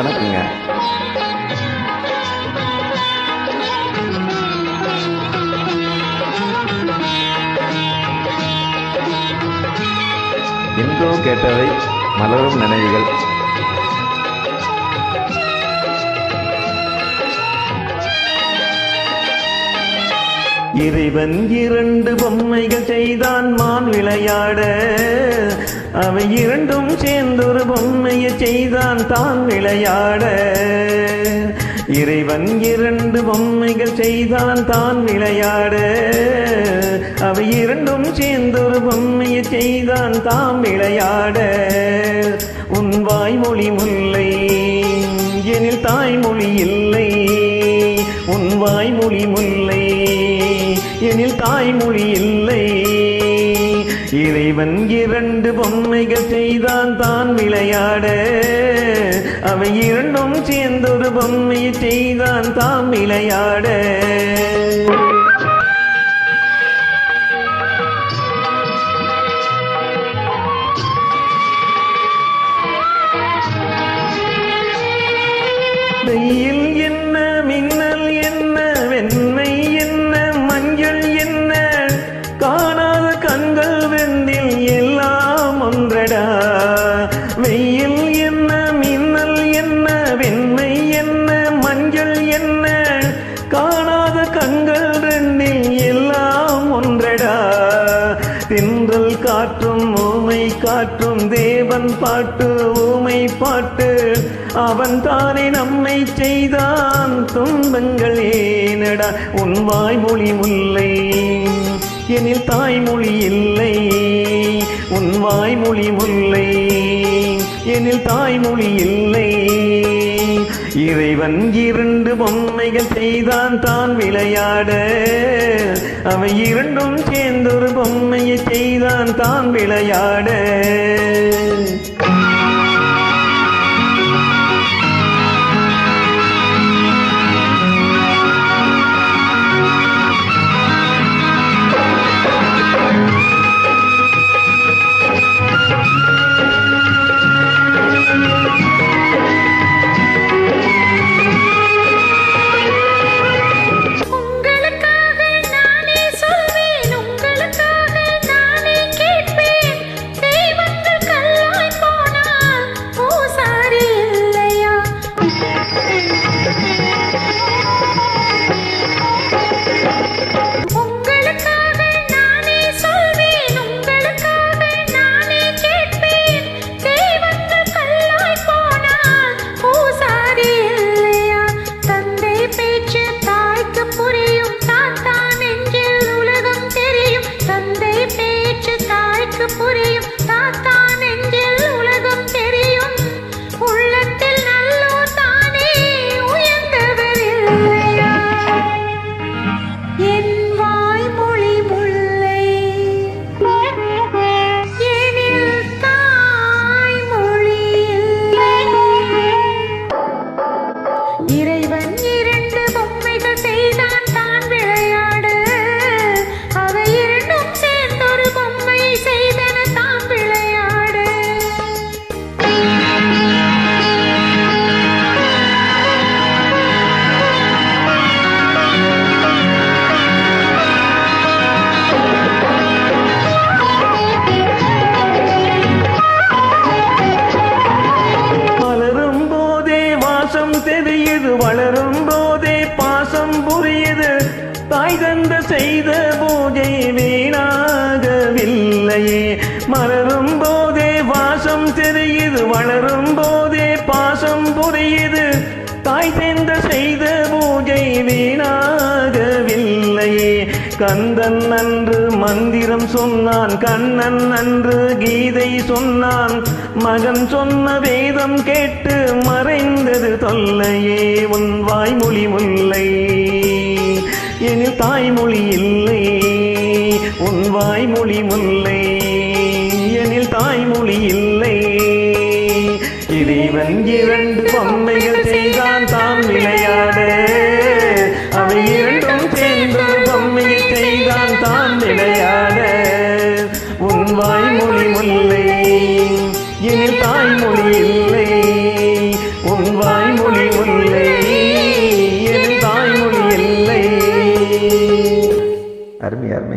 வணக்கங்க என்றோ கேட்டவை மலரும் நினைவுகள். இறைவன் இரண்டு பொம்மைகள் செய்தான் மான் விளையாட. அவை இரண்டும் சேர்ந்தொரு பொம்மையை செய்தான் தான் விளையாட. இறைவன் இரண்டு பொம்மைகள் செய்தான் தான் விளையாட. அவை இரண்டும் சேர்ந்தொரு பொம்மையை செய்தான் தாம் விளையாட. உன் வாய்மொழி முல்லை எனில் தாய்மொழி இல்லை. உன் வாய்மொழி முல்லை எனில் தாய்மொழி இல்லை. இறைவன் இரண்டு பொம்மைகள் செய்தான் தான் விளையாட. அவை இரண்டும் சேர்ந்தொரு பொம்மையை செய்தான் தாம் விளையாட. தெய்ய எல்லாம் வெயில் என்ன மின்னல் என்ன வெண்மை என்ன மஞ்சள் என்ன? காணாத கண்கள் ரெண்டில் எல்லாம் ஒன்றடா. தென்றல் காற்றும் ஊமை காற்றும் தேவன் பாட்டு ஊமை பாட்டு. அவன் தானே நம்மை செய்தான் துன்பங்கள் ஏனடா. உன் வாய்மொழி முல்லை. எனில் தாய்மொழி இல்லை உன் வாய்மொழி முல்லை. எனில் தாய்மொழி இல்லை இறைவன் இரண்டு பொம்மைகள் செய்தான் தான் விளையாட. அவை இரண்டும் சேர்ந்தொரு பொம்மையை செய்தான் தான் விளையாட. தாய் தந்த செய்த பூஜை வீணாகவில்லையே. மலரும் போதே வாசம் தெரியுது வளரும் போதே பாசம் புரியுது. தாய் தந்த செய்த பூஜை வீணாகவில்லையே. கந்தன் அன்று மந்திரம் சொன்னான் கண்ணன் அன்று கீதை சொன்னான். மகன் சொன்ன வேதம் கேட்டு மறைந்தது தொல்லையே உன் எனில் இல்லை. உன் வாய்மொழி முல்லை. எனில் தாய்மொழி இல்லை. இறைவன் இரண்டு பொம்மைகள் செய்தான் தாம் விளையாட. அவை இரண்டும் சேர்ந்து பொம்மையை செய்தான் தான் விளையாட. உன் வாய்மொழி முல்லை. எனில் தாய்மொழி இல்லை. உன் வாய்மொழி முல்லை. धर्मी हर्मी